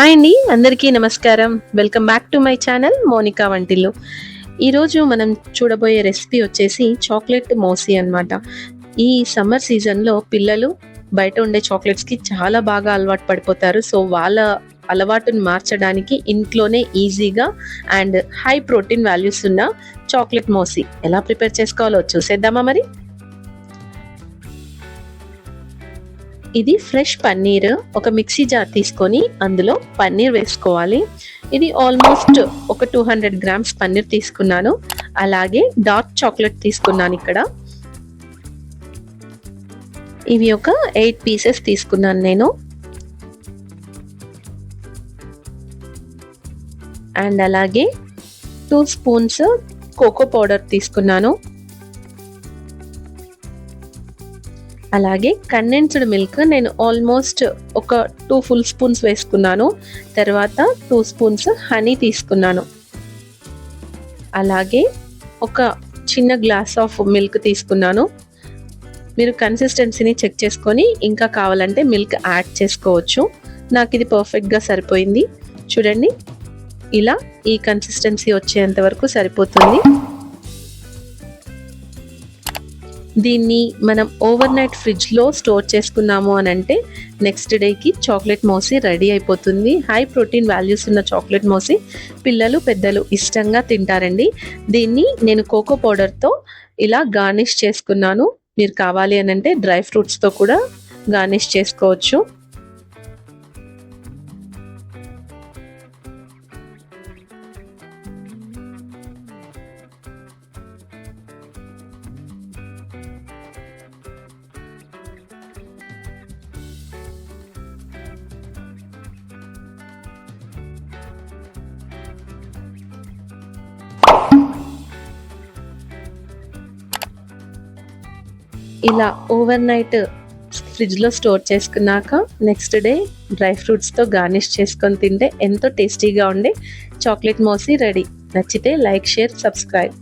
Hi అండి అందరికీ నమస్కారం. Welcome back to my channel Monika Vantillu. ఈరోజు మనం చూడబోయే రెసిపీ వచ్చేసి చాక్లెట్ మోసీ అన్నమాట. ఈ సమ్మర్ సీజన్లో పిల్లలు బయట ఉండే చాక్లెట్స్కి చాలా బాగా అలవాటు పడిపోతారు. సో వాళ్ళ అలవాటుని మార్చడానికి ఇంట్లోనే ఈజీగా అండ్ హై ప్రోటీన్ వాల్యూస్ ఉన్న చాక్లెట్ మోసీ. ఎలా ప్రిపేర్ చేసుకోవాలో చూసేద్దామా మరి? ఇది ఫ్రెష్ పన్నీర్. ఒక మిక్సీ జార్ తీసుకొని అందులో పన్నీర్ వేసుకోవాలి. ఇది ఆల్మోస్ట్ ఒక టూ హండ్రెడ్ గ్రామ్స్ పన్నీర్ తీసుకున్నాను. అలాగే డార్క్ చాక్లెట్ తీసుకున్నాను ఇక్కడ. ఇవి ఒక ఎయిట్ పీసెస్ తీసుకున్నాను నేను. అండ్ అలాగే టూ స్పూన్స్ కోకో పౌడర్ తీసుకున్నాను. అలాగే కండెన్స్డ్ మిల్క్ నేను ఆల్మోస్ట్ ఒక టూ ఫుల్ స్పూన్స్ వేసుకున్నాను. తర్వాత టూ స్పూన్స్ హనీ తీసుకున్నాను. అలాగే ఒక చిన్న గ్లాస్ ఆఫ్ మిల్క్ తీసుకున్నాను. మీరు కన్సిస్టెన్సీని చెక్ చేసుకొని ఇంకా కావాలంటే మిల్క్ యాడ్ చేసుకోవచ్చు. నాకు ఇది పర్ఫెక్ట్గా సరిపోయింది. చూడండి ఇలా ఈ కన్సిస్టెన్సీ వచ్చేంత వరకు సరిపోతుంది. దీన్ని మనం ఓవర్ నైట్ ఫ్రిడ్జ్లో స్టోర్ చేసుకున్నాము అని అంటే నెక్స్ట్ డేకి చాక్లెట్ మోసి రెడీ అయిపోతుంది. హై ప్రోటీన్ వాల్యూస్ ఉన్న చాక్లెట్ మోసి పిల్లలు పెద్దలు ఇష్టంగా తింటారండి. దీన్ని నేను కోకో పౌడర్తో ఇలా గార్నిష్ చేసుకున్నాను. మీరు కావాలి అని అంటే డ్రై ఫ్రూట్స్తో కూడా గార్నిష్ చేసుకోవచ్చు. ఇలా ఓవర్ నైట్ ఫ్రిడ్జ్లో స్టోర్ చేసుకున్నాక నెక్స్ట్ డే డ్రై ఫ్రూట్స్తో గార్నిష్ చేసుకొని తింటే ఎంతో టేస్టీగా ఉండే. చాక్లెట్ మోసీ రెడీ నచ్చితే లైక్ షేర్ సబ్స్క్రైబ్